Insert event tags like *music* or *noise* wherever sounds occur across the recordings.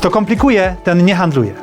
Kto komplikuje, ten nie handluje.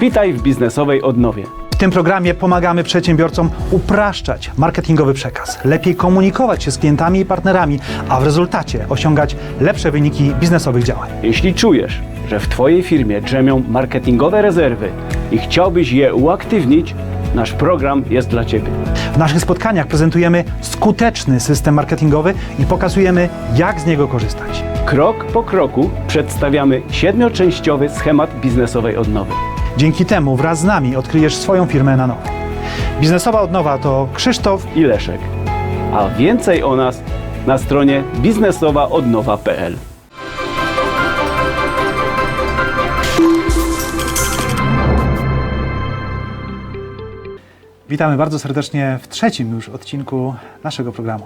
Witaj w biznesowej odnowie. W tym programie pomagamy przedsiębiorcom upraszczać marketingowy przekaz, lepiej komunikować się z klientami i partnerami, a w rezultacie osiągać lepsze wyniki biznesowych działań. Jeśli czujesz, że w Twojej firmie drzemią marketingowe rezerwy i chciałbyś je uaktywnić, nasz program jest dla Ciebie. W naszych spotkaniach prezentujemy skuteczny system marketingowy i pokazujemy, jak z niego korzystać. Krok po kroku przedstawiamy siedmioczęściowy schemat biznesowej odnowy. Dzięki temu wraz z nami odkryjesz swoją firmę na nowo. Biznesowa odnowa to Krzysztof i Leszek. A więcej o nas na stronie biznesowaodnowa.pl. Witamy bardzo serdecznie w trzecim już odcinku naszego programu.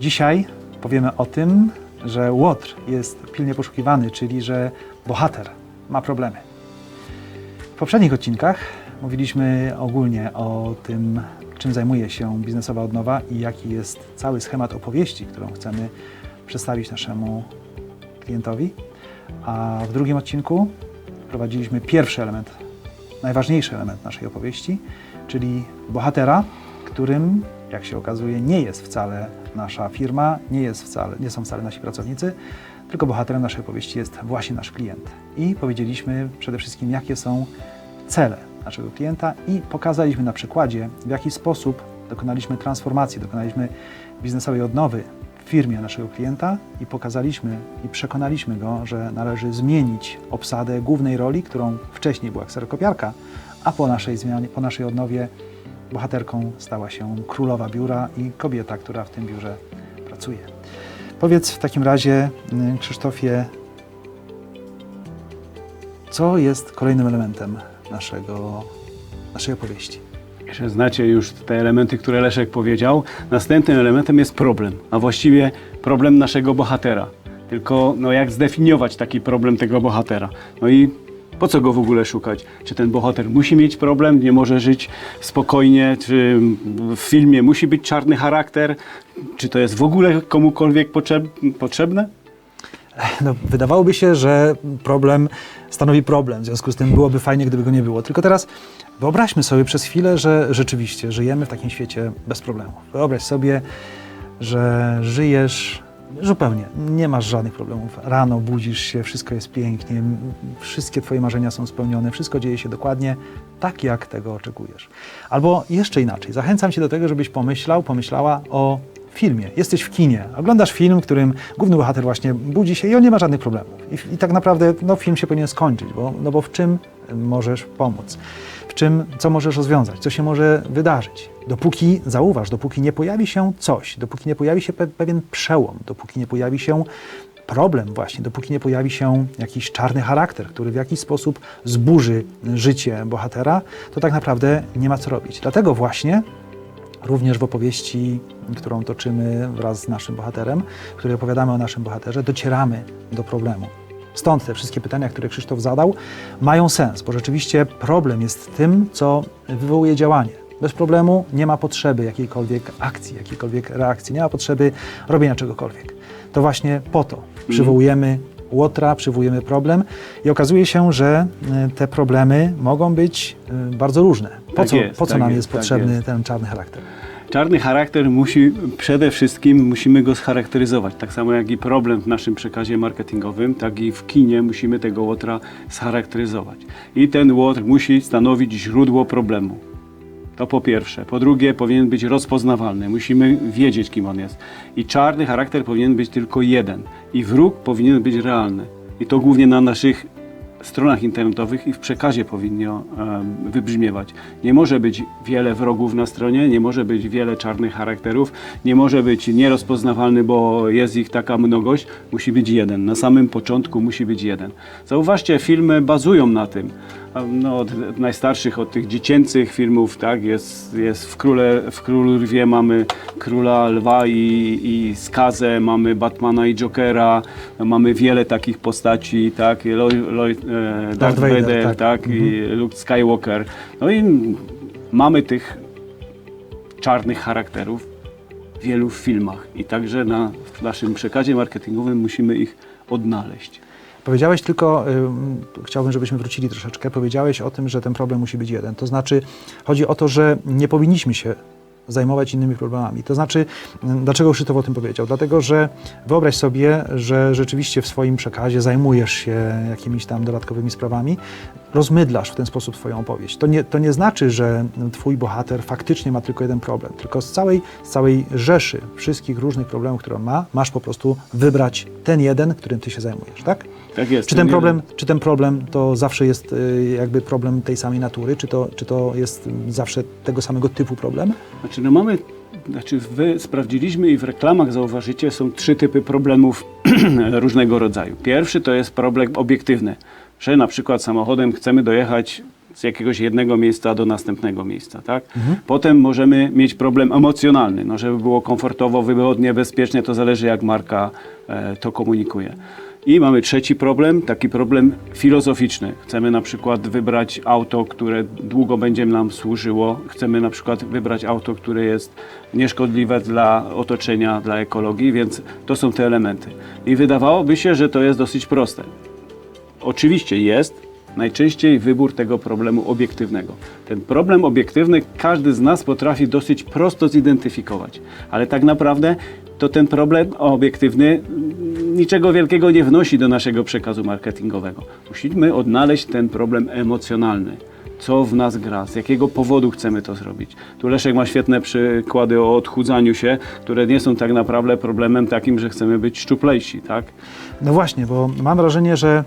Dzisiaj powiemy o tym, że łotr jest pilnie poszukiwany, czyli że bohater ma problemy. W poprzednich odcinkach mówiliśmy ogólnie o tym, czym zajmuje się biznesowa odnowa i jaki jest cały schemat opowieści, którą chcemy przedstawić naszemu klientowi. A w drugim odcinku wprowadziliśmy pierwszy element, najważniejszy element naszej opowieści, czyli bohatera, którym, jak się okazuje, nie jest wcale nasza firma, nie, jest wcale, nie są wcale nasi pracownicy, tylko bohaterem naszej opowieści jest właśnie nasz klient. I powiedzieliśmy przede wszystkim, jakie są cele naszego klienta i pokazaliśmy na przykładzie, w jaki sposób dokonaliśmy transformacji, dokonaliśmy biznesowej odnowy firmie naszego klienta i pokazaliśmy i przekonaliśmy go, że należy zmienić obsadę głównej roli, którą wcześniej była kserokopiarka, a po naszej zmianie, po naszej odnowie bohaterką stała się królowa biura i kobieta, która w tym biurze pracuje. Powiedz w takim razie, y, Krzysztofie, co jest kolejnym elementem naszego, naszej opowieści? Znacie już te elementy, które Leszek powiedział. Następnym elementem jest problem, a właściwie problem naszego bohatera. Tylko no, jak zdefiniować taki problem tego bohatera? No i po co go w ogóle szukać? Czy ten bohater musi mieć problem, nie może żyć spokojnie? Czy w filmie musi być czarny charakter? Czy to jest w ogóle komukolwiek potrzeb, potrzebne? No, wydawałoby się, że problem stanowi problem, w związku z tym byłoby fajnie, gdyby go nie było. Tylko teraz wyobraźmy sobie przez chwilę, że rzeczywiście żyjemy w takim świecie bez problemów. Wyobraź sobie, że żyjesz zupełnie, nie masz żadnych problemów. Rano budzisz się, wszystko jest pięknie, wszystkie Twoje marzenia są spełnione, wszystko dzieje się dokładnie tak, jak tego oczekujesz. Albo jeszcze inaczej, zachęcam Cię do tego, żebyś pomyślał, pomyślała o filmie. Jesteś w kinie, oglądasz film, w którym główny bohater właśnie budzi się i on nie ma żadnych problemów. I, i tak naprawdę no, film się powinien skończyć, bo, no bo w czym możesz pomóc? W czym, co możesz rozwiązać? Co się może wydarzyć? Dopóki, zauważ, dopóki nie pojawi się coś, dopóki nie pojawi się pe pewien przełom, dopóki nie pojawi się problem właśnie, dopóki nie pojawi się jakiś czarny charakter, który w jakiś sposób zburzy życie bohatera, to tak naprawdę nie ma co robić. Dlatego właśnie również w opowieści, którą toczymy wraz z naszym bohaterem, w której opowiadamy o naszym bohaterze, docieramy do problemu. Stąd te wszystkie pytania, które Krzysztof zadał, mają sens, bo rzeczywiście problem jest tym, co wywołuje działanie. Bez problemu nie ma potrzeby jakiejkolwiek akcji, jakiejkolwiek reakcji, nie ma potrzeby robienia czegokolwiek. To właśnie po to przywołujemy łotra, przywołujemy problem i okazuje się, że y, te problemy mogą być y, bardzo różne. Po Tak co, jest, po co tak nam jest, jest tak potrzebny jest. ten czarny charakter? Czarny charakter musi przede wszystkim musimy go scharakteryzować. Tak samo jak i problem w naszym przekazie marketingowym, tak i w kinie musimy tego łotra scharakteryzować. I ten łotr musi stanowić źródło problemu. To po pierwsze. Po drugie, powinien być rozpoznawalny. Musimy wiedzieć, kim on jest. I czarny charakter powinien być tylko jeden. I wróg powinien być realny. I to głównie na naszych stronach internetowych i w przekazie powinno wybrzmiewać. Nie może być wiele wrogów na stronie, nie może być wiele czarnych charakterów, nie może być nierozpoznawalny, bo jest ich taka mnogość. Musi być jeden. Na samym początku musi być jeden. Zauważcie, filmy bazują na tym. No, od najstarszych, od tych dziecięcych filmów, tak, jest, jest w, Króle, w Królu Lwie mamy Króla Lwa i, i Skazę, mamy Batmana i Jokera, mamy wiele takich postaci, tak, Lo, Lo, e, Darth Vader, Vader, tak. tak, i Luke Skywalker. No i mamy tych czarnych charakterów wielu w filmach i także na, w naszym przekazie marketingowym musimy ich odnaleźć. Powiedziałeś tylko, ym, chciałbym, żebyśmy wrócili troszeczkę, powiedziałeś o tym, że ten problem musi być jeden. To znaczy, chodzi o to, że nie powinniśmy się zajmować innymi problemami. To znaczy, dlaczego Krzysztof o tym powiedział? Dlatego, że wyobraź sobie, że rzeczywiście w swoim przekazie zajmujesz się jakimiś tam dodatkowymi sprawami, rozmydlasz w ten sposób swoją opowieść. To nie, to nie znaczy, że twój bohater faktycznie ma tylko jeden problem, tylko z całej, z całej rzeszy wszystkich różnych problemów, które on ma, masz po prostu wybrać ten jeden, którym ty się zajmujesz, tak? Tak jest. Czy ten, Nie- problem, czy ten problem to zawsze jest y, jakby problem tej samej natury, czy to, czy to jest zawsze tego samego typu problem? Znaczy, no mamy, znaczy wy sprawdziliśmy i w reklamach zauważycie, są trzy typy problemów *clears throat* różnego rodzaju. Pierwszy to jest problem obiektywny, że na przykład samochodem chcemy dojechać z jakiegoś jednego miejsca do następnego miejsca, tak? Potem możemy mieć problem emocjonalny, no żeby było komfortowo, wygodnie, bezpiecznie, to zależy jak marka e, to komunikuje. I mamy trzeci problem, taki problem filozoficzny. Chcemy na przykład wybrać auto, które długo będzie nam służyło. Chcemy na przykład wybrać auto, które jest nieszkodliwe dla otoczenia, dla ekologii, więc to są te elementy. I wydawałoby się, że to jest dosyć proste. Oczywiście jest najczęściej wybór tego problemu obiektywnego. Ten problem obiektywny każdy z nas potrafi dosyć prosto zidentyfikować, ale tak naprawdę to ten problem obiektywny niczego wielkiego nie wnosi do naszego przekazu marketingowego. Musimy odnaleźć ten problem emocjonalny. Co w nas gra, z jakiego powodu chcemy to zrobić. Tu Leszek ma świetne przykłady o odchudzaniu się, które nie są tak naprawdę problemem takim, że chcemy być szczuplejsi, tak? No właśnie, bo mam wrażenie, że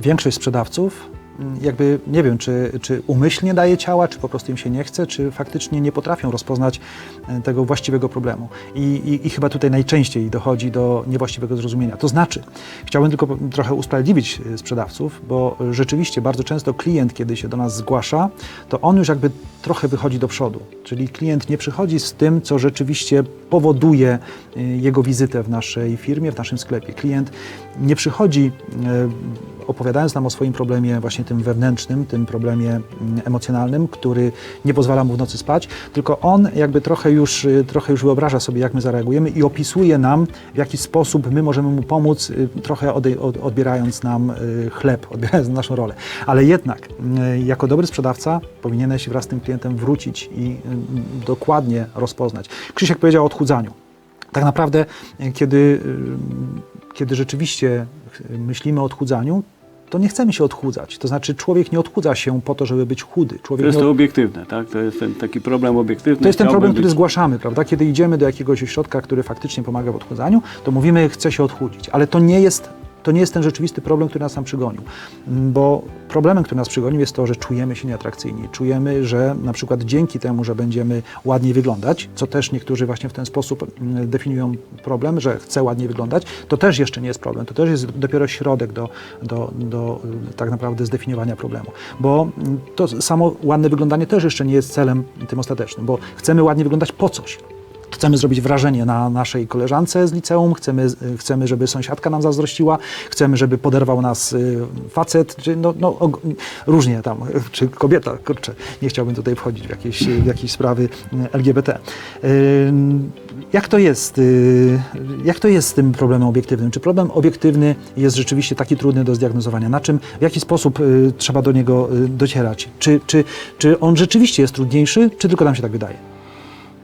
większość sprzedawców jakby nie wiem, czy, czy umyślnie daje ciała, czy po prostu im się nie chce, czy faktycznie nie potrafią rozpoznać e, tego właściwego problemu. I, i, I chyba tutaj najczęściej dochodzi do niewłaściwego zrozumienia. To znaczy, chciałbym tylko trochę usprawiedliwić e, sprzedawców, bo rzeczywiście bardzo często klient, kiedy się do nas zgłasza, to on już jakby trochę wychodzi do przodu. Czyli klient nie przychodzi z tym, co rzeczywiście powoduje e, jego wizytę w naszej firmie, w naszym sklepie. Klient nie przychodzi opowiadając nam o swoim problemie właśnie tym wewnętrznym, tym problemie mm, emocjonalnym, który nie pozwala mu w nocy spać, tylko on jakby trochę już, y, trochę już wyobraża sobie, jak my zareagujemy i opisuje nam, w jaki sposób my możemy mu pomóc, y, trochę odbierając nam y, chleb, *laughs* odbierając naszą rolę. Ale jednak, jako dobry sprzedawca, powinieneś wraz z tym klientem wrócić i dokładnie rozpoznać. Krzysiek powiedział o odchudzaniu. Tak naprawdę, kiedy, kiedy rzeczywiście myślimy o odchudzaniu, to nie chcemy się odchudzać. To znaczy, człowiek nie odchudza się po to, żeby być chudy. To Człowiek jest nie to obiektywne, tak? To jest ten taki problem obiektywny. to jest ten problem, który być- zgłaszamy, prawda? Kiedy idziemy do jakiegoś ośrodka, który faktycznie pomaga w odchudzaniu, to mówimy, chcę się odchudzić, ale to nie jest. To nie jest ten rzeczywisty problem, który nas tam przygonił. Mm, Bo problemem, który nas przygonił, jest to, że czujemy się nieatrakcyjni. Czujemy, że na przykład dzięki temu, że będziemy ładniej wyglądać, co też niektórzy właśnie w ten sposób mm, definiują problem, że chcę ładniej wyglądać, to też jeszcze nie jest problem. To też jest dopiero środek do, do, do y, tak naprawdę zdefiniowania problemu. Bo mm, to samo ładne wyglądanie też jeszcze nie jest celem tym ostatecznym, bo chcemy ładnie wyglądać po coś. Chcemy zrobić wrażenie na naszej koleżance z liceum, chcemy, chcemy, żeby sąsiadka nam zazdrościła, chcemy, żeby poderwał nas y, facet, czy no, no różnie tam, *laughs* czy kobieta, kurczę, nie chciałbym tutaj wchodzić w jakieś, w jakieś sprawy y, LGBT. Y, Jak to jest? Jak to jest z tym problemem obiektywnym? Czy problem obiektywny jest rzeczywiście taki trudny do zdiagnozowania? Na czym, w jaki sposób trzeba do niego docierać? Czy, czy, czy on rzeczywiście jest trudniejszy, czy tylko nam się tak wydaje?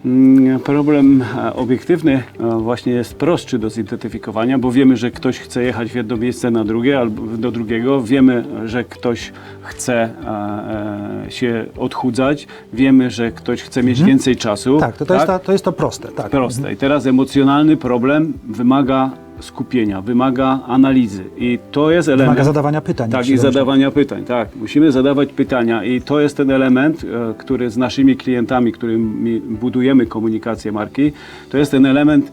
Mm, Problem e, obiektywny e, właśnie jest prostszy do zidentyfikowania, bo wiemy, że ktoś chce jechać w jedno miejsce na drugie albo do drugiego. Wiemy, że ktoś chce e, się odchudzać. Wiemy, że ktoś chce mieć więcej czasu. Tak, to, to, Jest, ta, to jest to proste. Tak. Proste. I teraz emocjonalny problem wymaga skupienia, wymaga analizy. I to jest element. Wymaga zadawania pytań. Tak, i zadawania pytań, tak. Musimy zadawać pytania i to jest ten element, e, który z naszymi klientami, którymi budujemy komunikację marki, to jest ten element,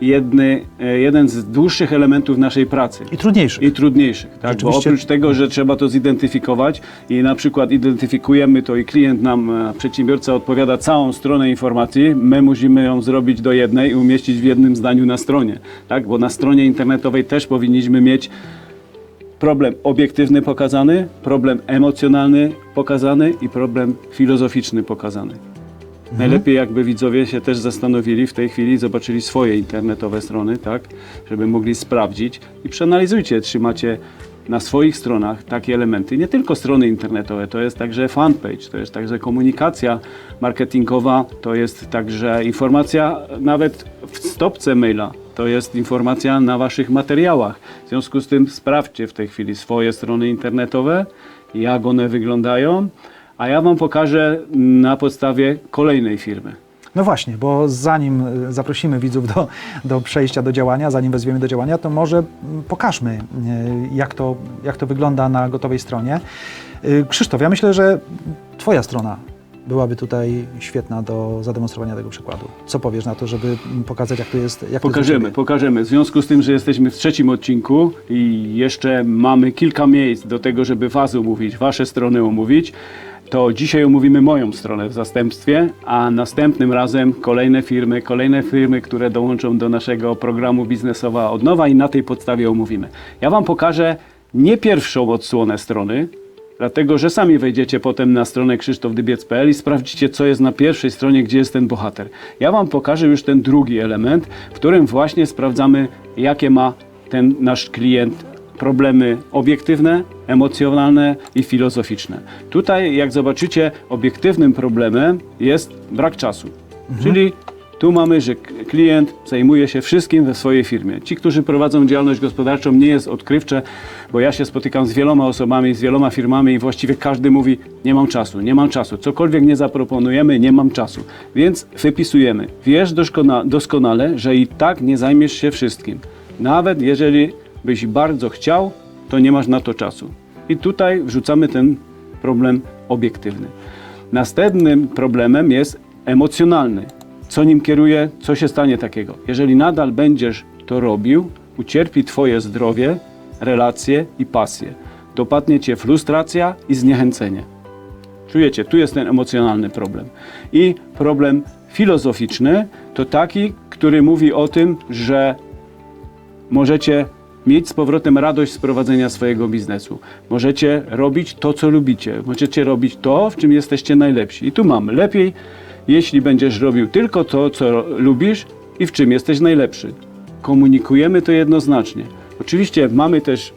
jedny, e, jeden z dłuższych elementów naszej pracy. I trudniejszy. I trudniejszych, tak? Bo oprócz tego, że trzeba to zidentyfikować i na przykład identyfikujemy to i klient nam, e, przedsiębiorca odpowiada całą stronę informacji, my musimy ją zrobić do jednej i umieścić w jednym zdaniu na stronie, tak? Bo na stronie internetowej też powinniśmy mieć problem obiektywny pokazany, problem emocjonalny pokazany i problem filozoficzny pokazany. Najlepiej jakby widzowie się też zastanowili w tej chwili, zobaczyli swoje internetowe strony, tak, żeby mogli sprawdzić. I przeanalizujcie, czy macie na swoich stronach takie elementy, nie tylko strony internetowe, to jest także fanpage, to jest także komunikacja marketingowa, to jest także informacja nawet w stopce maila, to jest informacja na waszych materiałach. W związku z tym sprawdźcie w tej chwili swoje strony internetowe, jak one wyglądają, a ja wam pokażę na podstawie kolejnej firmy. No właśnie, bo zanim y, zaprosimy widzów do, do przejścia do działania, zanim wezwiemy do działania, to może mm, pokażmy, y, jak to, jak to wygląda na gotowej stronie. Y, Krzysztof, ja myślę, że Twoja strona byłaby tutaj świetna do zademonstrowania tego przykładu. Co powiesz na to, żeby pokazać, jak to jest? Jak to jest Pokażemy, pokażemy. W związku z tym, że jesteśmy w trzecim odcinku i jeszcze mamy kilka miejsc do tego, żeby Was umówić, Wasze strony umówić, to dzisiaj omówimy moją stronę w zastępstwie, a następnym razem kolejne firmy, kolejne firmy, które dołączą do naszego programu biznesowa od nowa i na tej podstawie omówimy. Ja Wam pokażę nie pierwszą odsłonę strony, Dlatego, że sami wejdziecie potem na stronę krzysztofdybiec.pl i sprawdzicie, co jest na pierwszej stronie, gdzie jest ten bohater. Ja Wam pokażę już ten drugi element, w którym właśnie sprawdzamy, jakie ma ten nasz klient problemy obiektywne, emocjonalne i filozoficzne. Tutaj, jak zobaczycie, obiektywnym problemem jest brak czasu. Czyli tu mamy, że klient zajmuje się wszystkim we swojej firmie. Ci, którzy prowadzą działalność gospodarczą, nie jest odkrywcze, bo ja się spotykam z wieloma osobami, z wieloma firmami i właściwie każdy mówi: Nie mam czasu, nie mam czasu. Cokolwiek nie zaproponujemy, nie mam czasu. Więc wypisujemy. Wiesz doskona- doskonale, że i tak nie zajmiesz się wszystkim. Nawet jeżeli byś bardzo chciał, to nie masz na to czasu. I tutaj wrzucamy ten problem obiektywny. Następnym problemem jest emocjonalny. Co nim kieruje, co się stanie takiego? Jeżeli nadal będziesz to robił, ucierpi Twoje zdrowie, relacje i pasje. Dopadnie Cię frustracja i zniechęcenie. Czujecie, tu jest ten emocjonalny problem. I problem filozoficzny to taki, który mówi o tym, że możecie mieć z powrotem radość z prowadzenia swojego biznesu. Możecie robić to, co lubicie. Możecie robić to, w czym jesteście najlepsi. I tu mamy lepiej, jeśli będziesz robił tylko to, co lubisz i w czym jesteś najlepszy. Komunikujemy to jednoznacznie. Oczywiście mamy też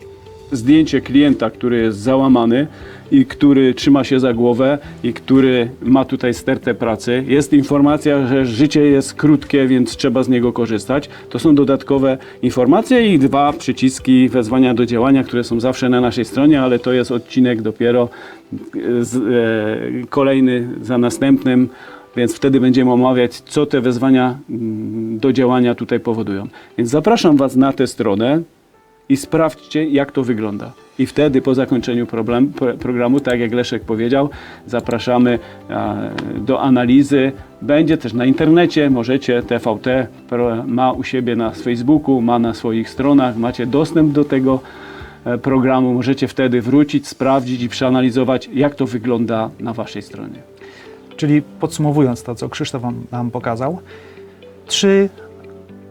zdjęcie klienta, który jest załamany i który trzyma się za głowę i który ma tutaj stertę pracy. Jest informacja, że życie jest krótkie, więc trzeba z niego korzystać. To są dodatkowe informacje i dwa przyciski wezwania do działania, które są zawsze na naszej stronie, ale to jest odcinek dopiero z, e, kolejny za następnym. Więc wtedy będziemy omawiać, co te wezwania mm, do działania tutaj powodują. Więc zapraszam Was na tę stronę i sprawdźcie, jak to wygląda. I wtedy po zakończeniu problem, pro- programu, tak jak Leszek powiedział, zapraszamy do analizy. Będzie też na internecie, możecie, TVT ma u siebie na Facebooku, ma na swoich stronach, macie dostęp do tego e, programu. Możecie wtedy wrócić, sprawdzić i przeanalizować, jak to wygląda na Waszej stronie. Czyli podsumowując to, co Krzysztof nam pokazał, trzy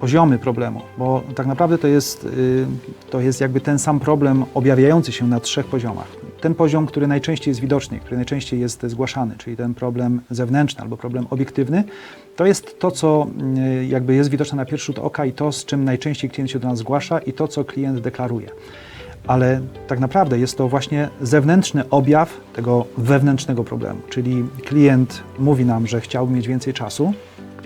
poziomy problemu, bo tak naprawdę to jest, y, to jest jakby ten sam problem objawiający się na trzech poziomach. Ten poziom, który najczęściej jest widoczny, który najczęściej jest zgłaszany, czyli ten problem zewnętrzny albo problem obiektywny, to jest to, co y, jakby jest widoczne na pierwszy rzut oka i to, z czym najczęściej klient się do nas zgłasza i to, co klient deklaruje ale tak naprawdę jest to właśnie zewnętrzny objaw tego wewnętrznego problemu. Czyli klient mówi nam, że chciałby mieć więcej czasu.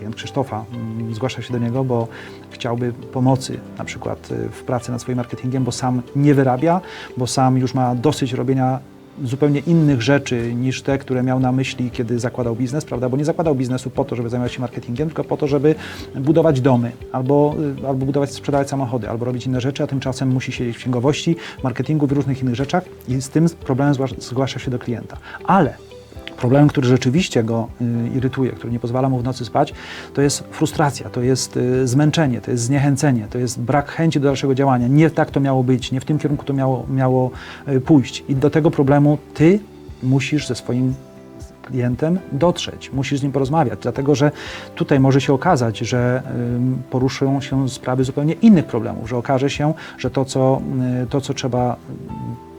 Klient Krzysztofa mm, zgłasza się do niego, bo chciałby pomocy na przykład y, w pracy nad swoim marketingiem, bo sam nie wyrabia, bo sam już ma dosyć robienia zupełnie innych rzeczy niż te, które miał na myśli, kiedy zakładał biznes, prawda? Bo nie zakładał biznesu po to, żeby zajmować się marketingiem, tylko po to, żeby budować domy, albo, y, albo budować, sprzedawać samochody, albo robić inne rzeczy, a tymczasem musi siedzieć w księgowości, marketingu, w różnych innych rzeczach i z tym problemem zgłasza, zgłasza się do klienta. Ale Problemem, który rzeczywiście go y, irytuje, który nie pozwala mu w nocy spać, to jest frustracja, to jest y, zmęczenie, to jest zniechęcenie, to jest brak chęci do dalszego działania. Nie tak to miało być, nie w tym kierunku to miało, miało y, pójść. I do tego problemu ty musisz ze swoim klientem dotrzeć, musisz z nim porozmawiać, dlatego że tutaj może się okazać, że ym, poruszą się sprawy zupełnie innych problemów, że okaże się, że to, co, to, co trzeba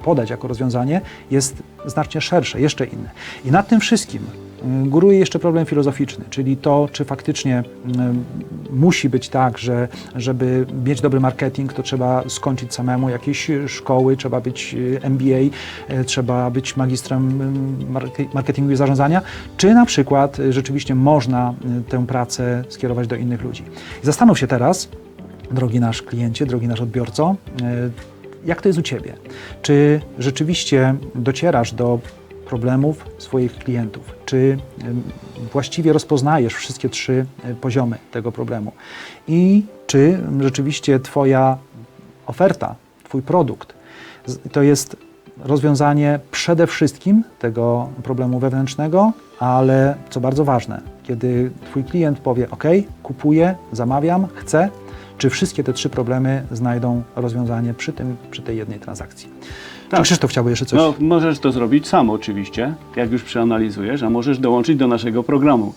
podać jako rozwiązanie, jest znacznie szersze, jeszcze inne. I nad tym wszystkim y, góruje jeszcze problem filozoficzny, czyli to, czy faktycznie y, musi być tak, że żeby mieć dobry marketing, to trzeba skończyć samemu jakieś szkoły, trzeba być y, MBA, y, trzeba być magistrem marke- marketingu i zarządzania, czy na przykład y, rzeczywiście można y, tę pracę skierować do innych ludzi. Zastanów się teraz, drogi nasz kliencie, drogi nasz odbiorco, jak to jest u Ciebie? Czy rzeczywiście docierasz do problemów swoich klientów? Czy właściwie rozpoznajesz wszystkie trzy y, poziomy tego problemu? I czy rzeczywiście Twoja oferta, Twój produkt to jest rozwiązanie przede wszystkim tego problemu wewnętrznego, ale co bardzo ważne, kiedy Twój klient powie: OK, kupuję, zamawiam, chcę, czy wszystkie te trzy problemy znajdą rozwiązanie przy, tym, przy tej jednej transakcji? Tak. Czy Krzysztof chciałby jeszcze coś? No, możesz to zrobić sam oczywiście, jak już przeanalizujesz, a możesz dołączyć do naszego programu.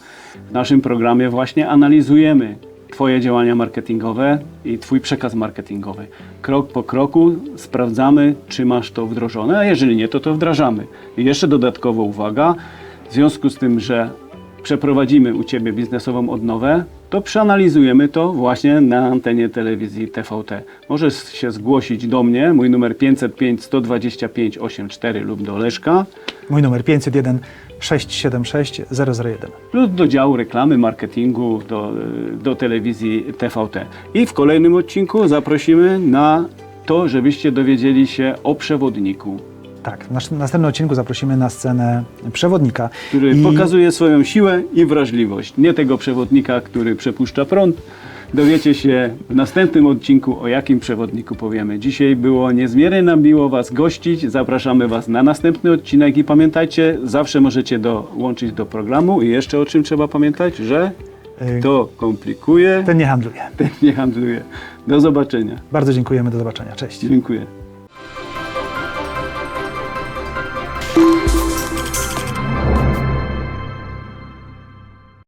W naszym programie właśnie analizujemy Twoje działania marketingowe i Twój przekaz marketingowy. Krok po kroku sprawdzamy, czy masz to wdrożone, a jeżeli nie, to to wdrażamy. I jeszcze dodatkowo uwaga, w związku z tym, że przeprowadzimy u Ciebie biznesową odnowę, to przeanalizujemy to właśnie na antenie telewizji TVT. Możesz się zgłosić do mnie, mój numer 505 125 84 lub do Leszka Mój numer 501 676 001. lub do działu reklamy, marketingu, do, do telewizji TVT. I w kolejnym odcinku zaprosimy na to, żebyście dowiedzieli się o przewodniku, Tak, w nasz- następnym odcinku zaprosimy na scenę przewodnika. który I- pokazuje swoją siłę i wrażliwość. Nie tego przewodnika, który przepuszcza prąd. Dowiecie się w następnym odcinku, o jakim przewodniku powiemy. Dzisiaj było niezmiernie nam miło Was gościć. Zapraszamy Was na następny odcinek i pamiętajcie, zawsze możecie dołączyć do programu. I jeszcze o czym trzeba pamiętać, że Y, to komplikuje, Ten nie handluje. ten nie handluje. Do zobaczenia. Bardzo dziękujemy, do zobaczenia. Cześć. Dziękuję.